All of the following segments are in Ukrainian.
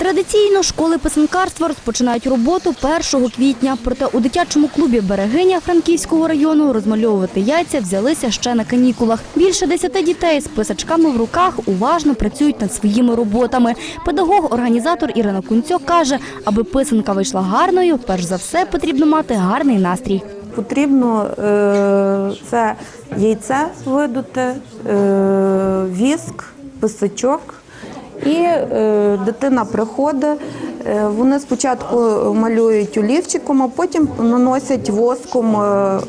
Традиційно школи писанкарства розпочинають роботу 1 квітня. Проте у дитячому клубі Берегиня Франківського району розмальовувати яйця взялися ще на канікулах. Більше 10 дітей з писачками в руках уважно працюють над своїми роботами. Педагог-організатор Ірина Кунцьо каже, аби писанка вийшла гарною, перш за все потрібно мати гарний настрій. Потрібно е, це яйце видути, е, віск, писачок. І е, дитина приходить. е, Вони спочатку малюють олівчиком, а потім наносять воском е,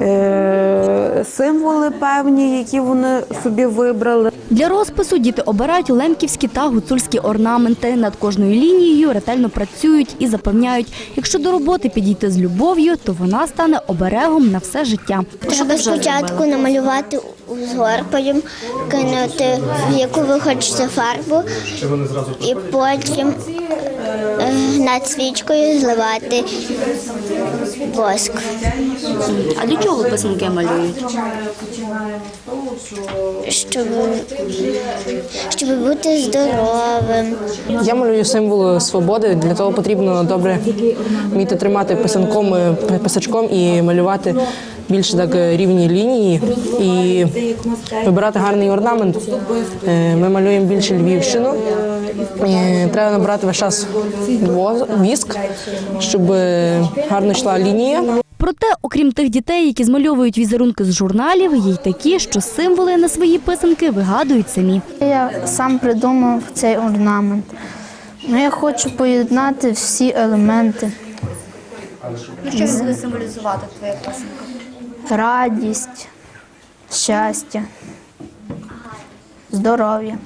е, символи певні, які вони собі вибрали. Для розпису діти обирають лемківські та гуцульські орнаменти. Над кожною лінією ретельно працюють і запевняють, якщо до роботи підійти з любов'ю, то вона стане оберегом на все життя. Треба спочатку намалювати узор, потім кинути, в яку ви хочете фарбу, і потім е, над свічкою зливати воск. А для чого писанки малюють? Щоб, щоб бути здоровим. Я малюю символ свободи. Для того потрібно добре вміти тримати писанком, писачком і малювати більше так е, рівні лінії і вибирати гарний орнамент. Е, Ми малюємо більше Львівщину. Треба набрати весь час віск, щоб е, гарно йшла лінія. Проте, окрім тих дітей, які змальовують візерунки з журналів, є й такі, що символи на свої писанки вигадують самі. Я сам придумав цей орнамент. Ну, я хочу поєднати всі елементи. Що буде символізувати твоя писанка? Радість, щастя, здоров'я.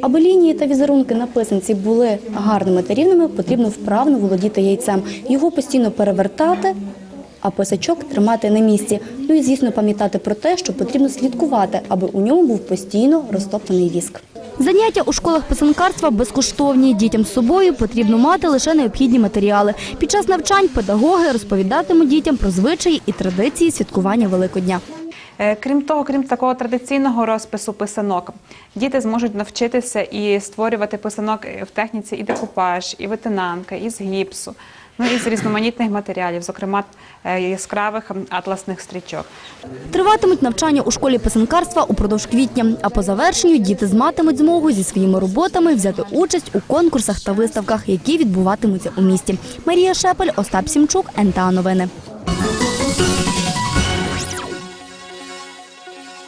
Аби лінії та візерунки на писанці були гарними та рівними, потрібно вправно володіти яйцем. Його постійно перевертати, а писачок тримати на місці. Ну і, звісно, пам'ятати про те, що потрібно слідкувати, аби у ньому був постійно розтоплений віск. Заняття у школах писанкарства безкоштовні. Дітям з собою потрібно мати лише необхідні матеріали. Під час навчань педагоги розповідатимуть дітям про звичаї і традиції святкування Великодня. Е, Крім того, крім такого традиційного розпису писанок, діти зможуть навчитися і створювати писанок в техніці і декупаж, і витинанка, і з гіпсу, ну і з різноманітних матеріалів, зокрема е, яскравих атласних стрічок. Триватимуть навчання у школі писанкарства упродовж квітня, а по завершенню діти матимуть змогу зі своїми роботами взяти участь у конкурсах та виставках, які відбуватимуться у місті. Марія Шепель, Остап Сімчук, НТА Новини.